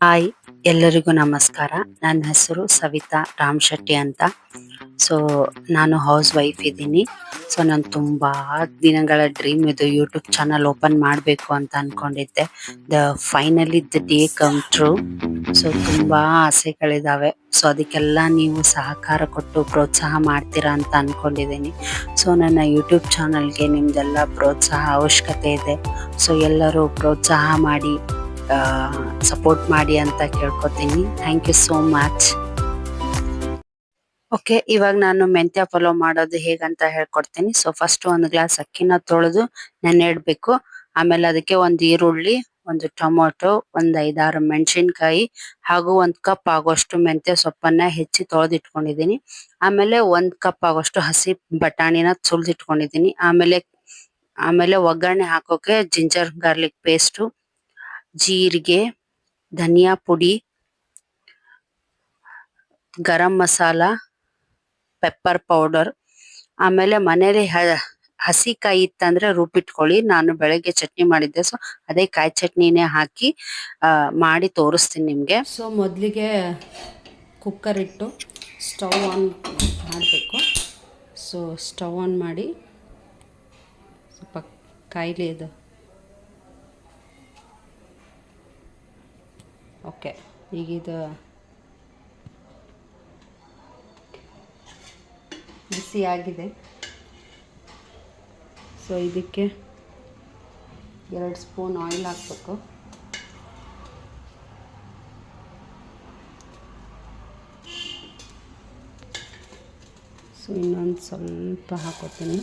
Hi, ಎಲ್ಲರಿಗೂ ನಮಸ್ಕಾರ. ನನ್ನ ಹೆಸರು ಸವಿತಾ ರಾಮ್ ಶೆಟ್ಟಿ ಅಂತ. ಸೊ ನಾನು ಹೌಸ್ ವೈಫ್ ಇದ್ದೀನಿ. ಸೊ ನಾನು ತುಂಬ ದಿನಗಳ ಡ್ರೀಮ್ ಇದು ಯೂಟ್ಯೂಬ್ ಚಾನಲ್ ಓಪನ್ ಮಾಡಬೇಕು ಅಂತ ಅಂದ್ಕೊಂಡಿದ್ದೆ the finally the day come true so ತುಂಬ ಆಸೆಗಳಿದ್ದಾವೆ ಸೊ ಅದಕ್ಕೆಲ್ಲ ನೀವು ಸಹಕಾರ ಕೊಟ್ಟು ಪ್ರೋತ್ಸಾಹ ಮಾಡ್ತೀರಾ ಅಂತ ಅಂದ್ಕೊಂಡಿದ್ದೀನಿ ಸೊ ನನ್ನ ಯೂಟ್ಯೂಬ್ ಚಾನಲ್ಗೆ ನಿಮ್ದೆಲ್ಲ ಪ್ರೋತ್ಸಾಹ ಅವಶ್ಯಕತೆ ಇದೆ. ಸೊ ಎಲ್ಲರೂ ಪ್ರೋತ್ಸಾಹ ಮಾಡಿ. ಸಪೋರ್ಟ್ ಮಾಡಿ ಅಂತ ಕೇಳ್ಕೊತೀನಿ. Thank you so much okay ಇವಾಗ ನಾನು ಮೆಂತ್ಯ ಪಲಾವ್ ಮಾಡೋದು ಹೇಗಂತ ಹೇಳ್ಕೊಡ್ತೀನಿ. ಸೊ ಫಸ್ಟ್ ಒಂದು ಗ್ಲಾಸ್ ಅಕ್ಕಿನ ತೊಳೆದು ನೆನೆ ಇಡ್ಬೇಕು. ಆಮೇಲೆ ಅದಕ್ಕೆ ಒಂದು ಈರುಳ್ಳಿ, ಒಂದು ಟೊಮೊಟೊ, ಒಂದ್ ಐದಾರು ಮೆಣಸಿನಕಾಯಿ ಹಾಗೂ ಒಂದು ಕಪ್ ಆಗೋಷ್ಟು ಮೆಂತ್ಯ ಸೊಪ್ಪನ್ನ ಹೆಚ್ಚಿ ತೊಳೆದಿಟ್ಕೊಂಡಿದ್ದೀನಿ. ಆಮೇಲೆ ಒಂದು ಕಪ್ ಆಗೋಷ್ಟು ಹಸಿ ಬಟಾಣಿನ ಸುಲಿದಿಟ್ಕೊಂಡಿದ್ದೀನಿ ಆಮೇಲೆ ಆಮೇಲೆ ಒಗ್ಗರಣೆ ಹಾಕೋಕೆ ಜಿಂಜರ್ ಗಾರ್ಲಿಕ್ ಪೇಸ್ಟು ಜೀರಿಗೆ, ಧನಿಯಾ ಪುಡಿ, ಗರಂ ಮಸಾಲ ಪೆಪ್ಪರ್ ಪೌಡರ್ ಆಮೇಲೆ ಮನೇಲಿ ಹಸಿ ಕಾಯಿ ಇತ್ತಂದ್ರೆ ರುಬ್ಬಿಟ್ಕೊಳ್ಳಿ. ನಾನು ಬೆಳಗ್ಗೆ ಚಟ್ನಿ ಮಾಡಿದ್ದೆ. ಸೊ ಅದೇ ಕಾಯಿ ಚಟ್ನಿನೇ ಹಾಕಿ ಮಾಡಿ ತೋರಿಸ್ತೀನಿ ನಿಮಗೆ. ಸೊ ಮೊದಲಿಗೆ ಕುಕ್ಕರ್ ಇಟ್ಟು ಸ್ಟವ್ ಆನ್ ಮಾಡಬೇಕು. ಸೊ ಸ್ಟವ್ ಆನ್ ಮಾಡಿ ಸ್ವಲ್ಪ ಕಾಯಿಲೆ ಇದು ಓಕೆ ಈಗಿದು ಬಿಸಿ ಆಗಿದೆ. ಸೊ ಇದಕ್ಕೆ ಎರಡು ಸ್ಪೂನ್ ಆಯಿಲ್ ಹಾಕಬೇಕು. ಸೊ ಇನ್ನೊಂದು ಸ್ವಲ್ಪ ಹಾಕೋತೀನಿ.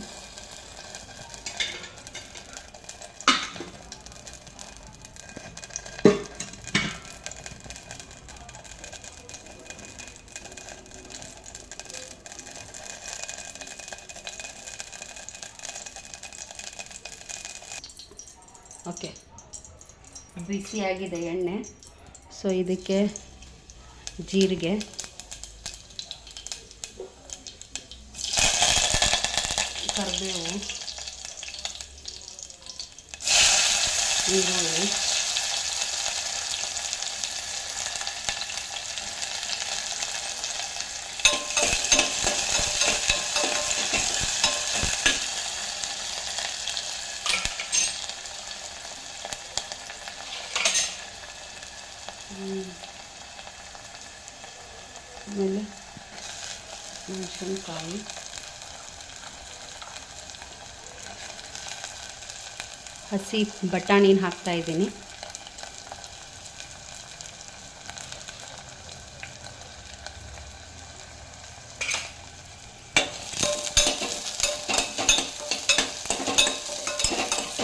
ಓಕೆ ಬಿಸಿಯಾಗಿದೆ ಎಣ್ಣೆ. ಸೊ ಇದಕ್ಕೆ ಜೀರಿಗೆ. ಕರಿಬೇವು. ಈರುಳ್ಳಿ. ಆಮೇಲೆ ಮೆಣಸಿನ್ಕಾಯಿ. ಹಸಿ ಬಟಾಣಿನ ಹಾಕ್ತಾ ಇದ್ದೀನಿ.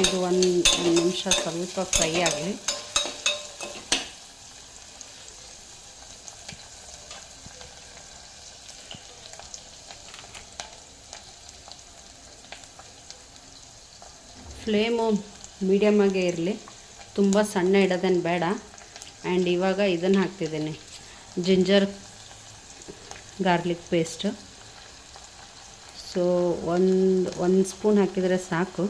ಇದು ಒಂದು ನಿಮಿಷ ಸ್ವಲ್ಪ ಫ್ರೈ ಆಗಲಿ. ಫ್ಲೇಮು ಮೀಡಿಯಮಾಗೇ ಇರಲಿ. ತುಂಬ ಸಣ್ಣ ಇಡೋದೇನು ಬೇಡ. ಆ್ಯಂಡ್ ಇವಾಗ ಇದನ್ನು ಹಾಕ್ತಿದ್ದೀನಿ. ಜಿಂಜರ್ ಗಾರ್ಲಿಕ್ ಪೇಸ್ಟು ಸೊ ಒಂದು ಒಂದು ಸ್ಪೂನ್ ಹಾಕಿದರೆ ಸಾಕು.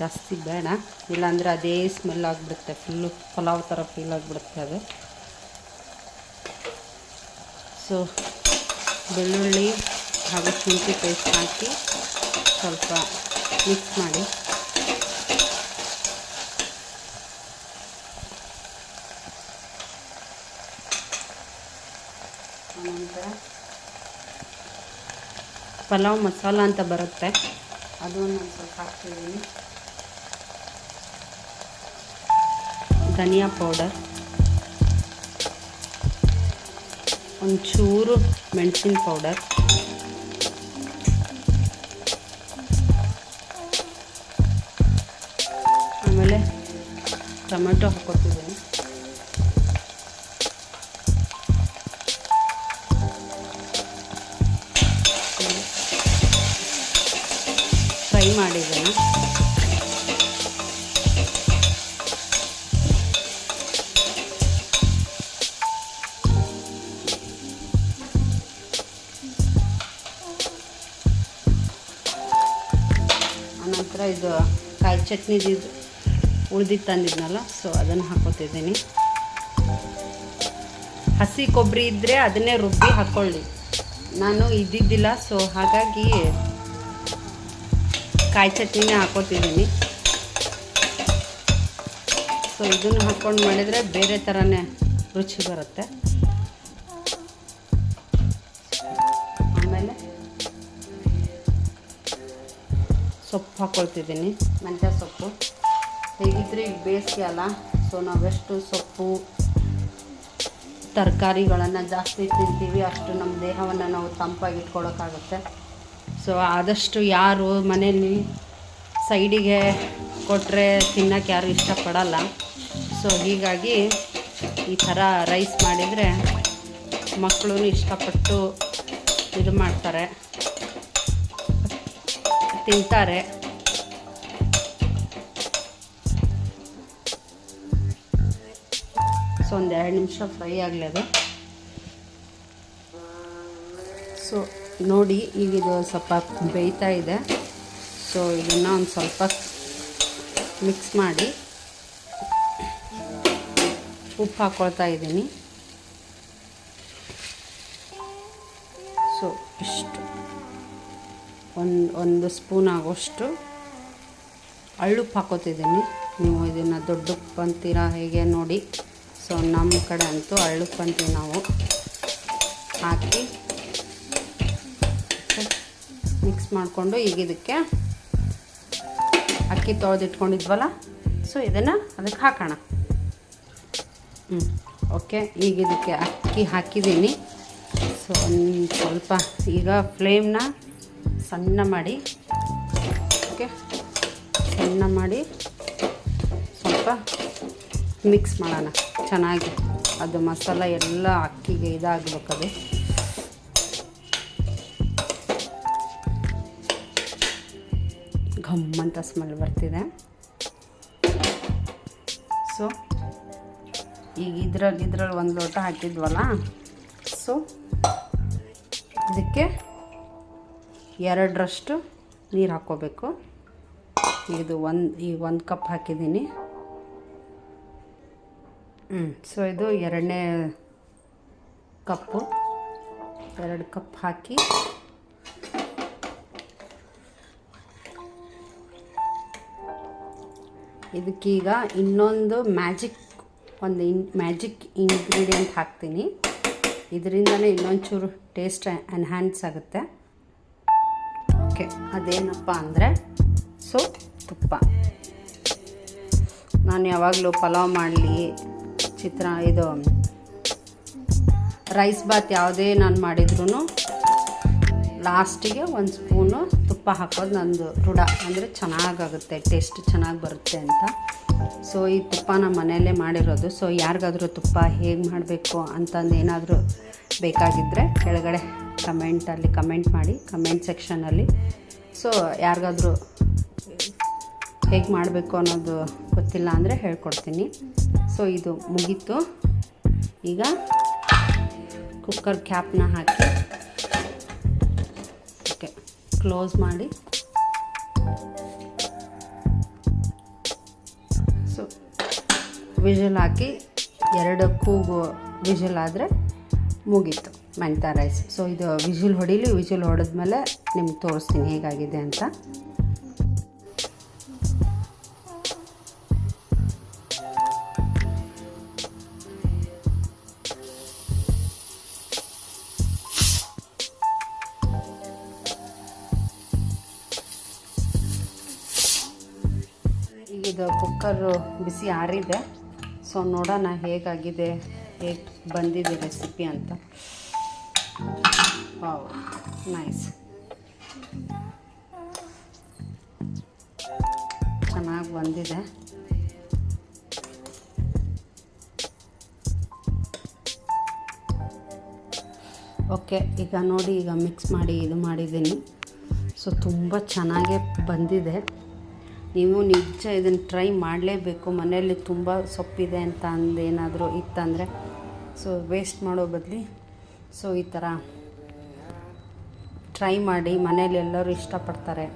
ಜಾಸ್ತಿ ಬೇಡ. ಇಲ್ಲಾಂದರೆ ಅದೇ ಸ್ಮೆಲ್ ಆಗಿಬಿಡುತ್ತೆ. ಫುಲ್ಲು ಪಲಾವ್ ಥರ ಫೀಲ್ ಆಗಿಬಿಡುತ್ತೆ ಅದು. ಸೊ ಬೆಳ್ಳುಳ್ಳಿ ಹಾಗೂ ಶುಂಠಿ ಪೇಸ್ಟ್ ಹಾಕಿ ಸ್ವಲ್ಪ ಮಿಕ್ಸ್ ಮಾಡಿ. ಆನಂತರ ಪಲಾವ್ ಮಸಾಲ ಅಂತ ಬರುತ್ತೆ. ಅದನ್ನು ನಾನು ಸ್ವಲ್ಪ ಹಾಕ್ತಿದ್ದೀನಿ. ಧನಿಯಾ ಪೌಡರ್. ಒಂಚೂರು ಮೆಣಸಿನ ಪೌಡರ್. ಆಮೇಲೆ ಟೊಮೆಟೊ ಹಾಕ್ಕೊತಿದ್ದೀನಿ ಇದು ಕಾಯಿ ಚಟ್ನಿದು ಉಳ್ದಿದ್ದು ತಂದಿದ್ನಲ್ಲ ಸೊ ಅದನ್ನು ಹಾಕೋತಿದ್ದೀನಿ. ಹಸಿ ಕೊಬ್ಬರಿ ಇದ್ದರೆ ಅದನ್ನೇ ರುಬ್ಬಿ ಹಾಕ್ಕೊಳ್ಳಿ ನಾನು ಇದ್ದಿದ್ದಿಲ್ಲ ಸೊ ಹಾಗಾಗಿ ಕಾಯಿ ಚಟ್ನಿನೇ ಹಾಕೋತಿದ್ದೀನಿ. ಸೊ ಇದನ್ನು ಹಾಕ್ಕೊಂಡು ಮಾಡಿದರೆ ಬೇರೆ ಥರನೇ ರುಚಿ ಬರುತ್ತೆ. ಆಮೇಲೆ ಸೊಪ್ಪು ಹಾಕ್ಕೊಳ್ತಿದ್ದೀನಿ ಮೆಂತ್ಯ ಸೊಪ್ಪು. ಹೇಗಿದ್ರೆ ಈಗ ಬೇಸಿಗೆ ಅಲ್ಲ ಸೊ ನಾವೆಷ್ಟು ಸೊಪ್ಪು, ತರಕಾರಿಗಳನ್ನು ಜಾಸ್ತಿ ತಿಂತೀವಿ, ಅಷ್ಟು ನಮ್ಮ ದೇಹವನ್ನು ನಾವು ತಂಪಾಗಿ ಇಟ್ಕೊಳ್ಳೋಕ್ಕಾಗುತ್ತೆ ಸೊ ಆದಷ್ಟು ಯಾರು ಮನೆಯಲ್ಲಿ ಸೈಡಿಗೆ ಕೊಟ್ಟರೆ ತಿನ್ನೋಕ್ಕೆ ಯಾರು ಇಷ್ಟಪಡಲ್ಲ. ಸೊ ಹೀಗಾಗಿ ಈ ಥರ ರೈಸ್ ಮಾಡಿದರೆ ಮಕ್ಕಳು ಇಷ್ಟಪಟ್ಟು ಇದು ಮಾಡ್ತಾರೆ. ತಿಂತಾರೆ. ಸೊ, ಒಂದು ಎರಡು ನಿಮಿಷ ಫ್ರೈ ಆಗಲಿ ಅದು. ಸೊ, ನೋಡಿ, ಈಗ ಇದು ಸ್ವಲ್ಪ ಬೇಯ್ತಾ ಇದೆ. ಸೊ, ಇದನ್ನು ಒಂದು ಸ್ವಲ್ಪ ಮಿಕ್ಸ್ ಮಾಡಿ ಉಪ್ಪು ಹಾಕ್ಕೊಳ್ತಾ ಇದ್ದೀನಿ. ಸೊ, ಇಷ್ಟು. ಒಂದು ಒಂದು ಸ್ಪೂನ್ ಆಗೋಷ್ಟು ಅಳ್ಳುಪ್ಪು ಹಾಕೋತಿದ್ದೀನಿ. ನೀವು ಇದನ್ನು ದೊಡ್ಡ ಉಪ್ಪು ಅಂತೀರಾ ಹೇಗೆ ನೋಡಿ. ಸೊ ನಮ್ಮ ಕಡೆ ಅಂತೂ ಅಳ್ಳುಪ್ಪು ಅಂತೀವಿ ನಾವು. ಹಾಕಿ ಮಿಕ್ಸ್ ಮಾಡಿಕೊಂಡು ಈಗ ಇದಕ್ಕೆ ಅಕ್ಕಿ ತೊಳೆದಿಟ್ಕೊಂಡಿದ್ವಲ್ಲ? ಸೊ ಇದನ್ನು ಅದಕ್ಕೆ ಹಾಕೋಣ. ಹ್ಞೂ ಓಕೆ ಈಗ ಇದಕ್ಕೆ ಅಕ್ಕಿ ಹಾಕಿದ್ದೀನಿ. ಸೊ ಒಂದು ಸ್ವಲ್ಪ ಈಗ ಫ್ಲೇಮ್ನ ಸಣ್ಣ ಮಾಡಿ. ಓಕೆ? ಸಣ್ಣ ಮಾಡಿ ಸ್ವಲ್ಪ ಮಿಕ್ಸ್ ಮಾಡೋಣ. ಚೆನ್ನಾಗಿ. ಅದು ಮಸಾಲ ಎಲ್ಲ ಅಕ್ಕಿಗೆ ಇದಾಗಬೇಕದು ಘಮ್ ಅಂತ ಸ್ಮೆಲ್ ಬರ್ತಿದೆ. ಸೊ ಈಗ ಇದ್ರಲ್ಲಿ ಇದ್ರಲ್ಲಿ ಒಂದು ಲೋಟ ಹಾಕಿದ್ವಲ್ಲ? ಸೊ ಇದಕ್ಕೆ ಎರಡರಷ್ಟು ನೀರು ಹಾಕ್ಕೋಬೇಕು. ಇದು ಒಂದು, ಈ ಒಂದು ಕಪ್ ಹಾಕಿದ್ದೀನಿ. ಹ್ಞೂ ಸೊ ಇದು ಎರಡನೇ ಕಪ್ಪು. ಎರಡು ಕಪ್ ಹಾಕಿ. ಇದಕ್ಕೀಗ ಇನ್ನೊಂದು ಮ್ಯಾಜಿಕ್, ಒಂದು ಇನ್, ಮ್ಯಾಜಿಕ್ ಇಂಗ್ರೀಡಿಯೆಂಟ್ ಹಾಕ್ತೀನಿ. ಇದರಿಂದಲೇ ಇನ್ನೊಂಚೂರು ಟೇಸ್ಟ್ ಎನ್ಹ್ಯಾನ್ಸ್ ಆಗುತ್ತೆ. ಓಕೆ, ಅದೇನಪ್ಪ ಅಂದರೆ ಸೊ, ತುಪ್ಪ. ನಾನು ಯಾವಾಗಲೂ ಪಲಾವ್ ಮಾಡಲಿ, ಚಿತ್ರ, ಇದು ರೈಸ್ ಬಾತ್ ಯಾವುದೇ ನಾನು ಮಾಡಿದ್ರೂ ಲಾಸ್ಟಿಗೆ ಒಂದು ಸ್ಪೂನು ತುಪ್ಪ ಹಾಕೋದು ನಂದು ರೂಢ. ಅಂದರೆ ಚೆನ್ನಾಗಾಗುತ್ತೆ, ಟೇಸ್ಟ್ ಚೆನ್ನಾಗಿ ಬರುತ್ತೆ ಅಂತ. ಸೊ ಈ ತುಪ್ಪನ ಮನೆಯಲ್ಲೇ ಮಾಡಿರೋದು. ಸೊ ಯಾರಿಗಾದ್ರೂ ತುಪ್ಪ ಹೇಗೆ ಮಾಡಬೇಕು ಅಂತಂದು ಏನಾದರೂ ಬೇಕಾಗಿದ್ದರೆ ಕೆಳಗಡೆ ಕಮೆಂಟಲ್ಲಿ ಕಮೆಂಟ್ ಮಾಡಿ ಕಮೆಂಟ್ ಸೆಕ್ಷನಲ್ಲಿ ಸೊ ಯಾರಿಗಾದ್ರೂ ಹೇಗೆ ಮಾಡಬೇಕು ಅನ್ನೋದು ಗೊತ್ತಿಲ್ಲ ಅಂದರೆ ಹೇಳ್ಕೊಡ್ತೀನಿ. ಸೊ ಇದು ಮುಗೀತು. ಈಗ ಕುಕ್ಕರ್ ಕ್ಯಾಪ್ನ ಹಾಕಿ ಓಕೆ ಕ್ಲೋಸ್ ಮಾಡಿ. ಸೊ ವಿಷಲ್ ಹಾಕಿ ಎರಡು ಕೂಗು ವಿಜಲ್ ಆದರೆ ಮುಗೀತು ಮೆಂತ್ಯ ರೈಸ್. ಸೊ ಇದು ವಿಜುಲ್ ಹೊಡೀಲಿ ವಿಜುಲ್ ಹೊಡೆದ್ಮೇಲೆ ನಿಮ್ಗೆ ತೋರಿಸ್ತೀನಿ ಹೇಗಾಗಿದೆ ಅಂತ. ಇದು ಕುಕ್ಕರು ಬಿಸಿ ಆರಿದೆ. ಸೊ ನೋಡೋಣ ಹೇಗಾಗಿದೆ, ಹೇಗೆ ಬಂದಿದೆ ರೆಸಿಪಿ ಅಂತ. ವಾವ್ ನೈಸ್ ಚೆನ್ನಾಗಿ ಬಂದಿದೆ. ಓಕೆ ಈಗ ನೋಡಿ, ಈಗ ಮಿಕ್ಸ್ ಮಾಡಿ, ಇದು ಮಾಡಿದ್ದೀನಿ. ಸೊ ತುಂಬ ಚೆನ್ನಾಗೇ ಬಂದಿದೆ. ನೀವು ನಿಜ ಇದನ್ನು ಟ್ರೈ ಮಾಡಲೇಬೇಕು. ಮನೆಯಲ್ಲಿ ತುಂಬ ಸೊಪ್ಪಿದೆ ಅಂತ ಅಂದೇನಾದರೂ ಇತ್ತಂದರೆ ಸೊ ವೇಸ್ಟ್ ಮಾಡೋ ಬದಲಿ ಸೊ ಈ ಥರ ಟ್ರೈ ಮಾಡಿ ಮನೇಲಿ ಎಲ್ಲರೂ ಇಷ್ಟಪಡ್ತಾರೆ.